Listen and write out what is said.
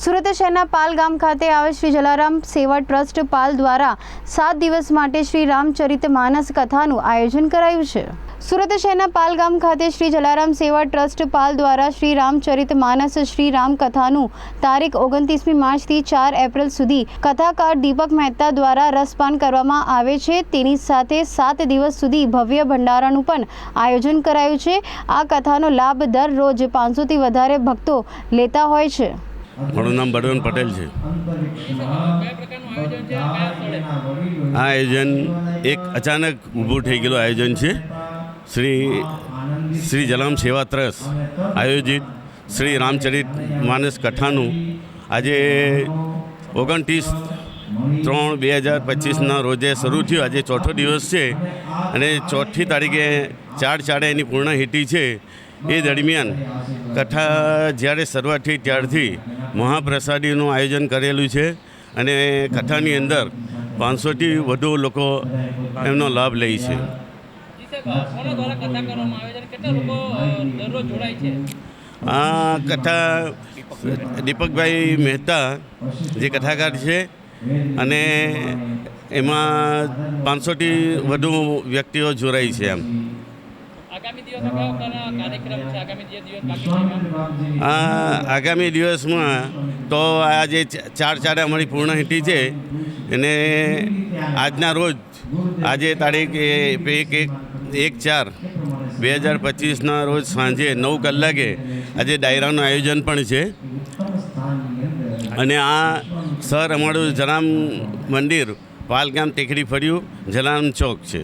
સુરત શહેરના પાલ ગામ ખાતે આવે શ્રી જલારામ સેવા ટ્રસ્ટ પાલ દ્વારા સાત દિવસ માટે શ્રી રામચરિત માનસ કથાનું આયોજન કરાયું છે. સુરત શહેરના પાલ ગામ ખાતે શ્રી જલારામ સેવા ટ્રસ્ટ પાલ દ્વારા શ્રી રામચરિત માનસ શ્રી રામ કથાનું તારીખ ઓગણત્રીસમી માર્ચથી ચાર એપ્રિલ સુધી કથાકાર દીપક મહેતા દ્વારા રસપાન કરવામાં આવે છે. તેની સાથે સાત દિવસ સુધી ભવ્ય ભંડારાનું પણ આયોજન કરાયું છે. આ કથાનો લાભ દરરોજ પાંચસોથી વધારે ભક્તો લેતા હોય છે. મારું નામ બળવંત પટેલ છે. આ આયોજન એક અચાનક ઊભું થઈ ગયેલું આયોજન છે. શ્રી શ્રી જલામ સેવા ટ્રસ્ટ આયોજિત શ્રી રામચરિત માનસ કથાનું આજે ઓગણત્રીસ ત્રણ બે હજાર પચીસના રોજે શરૂ થયું. આજે ચોથો દિવસ છે અને ચોથી તારીખે ચાર ચારે એની પૂર્ણાહિતિ છે. એ દરમિયાન કથા જ્યારે શરૂઆત થઈ ત્યારથી મહાપ્રસાદીનું આયોજન કરેલું છે અને કથાની અંદર પાંચસોથી વધુ લોકો એમનો લાભ લે છે. જોડાય આ કથા દીપકભાઈ મહેતા જે કથાકાર છે અને એમાં પાંચસોથી વધુ વ્યક્તિઓ જોડાઈ છે એમ. આગામી દિવસમાં તો આ જે ચાર ચાર અમારી પૂર્ણાહિતિ છે એને આજના રોજ આજે તારીખ એક એક એક ચાર બે હજાર પચીસના રોજ સાંજે નવ કલાકે આજે ડાયરાનું આયોજન પણ છે. અને આ સર અમારું જલામ મંદિર પાલગામ ટેકડી ફર્યું જલામ ચોક છે.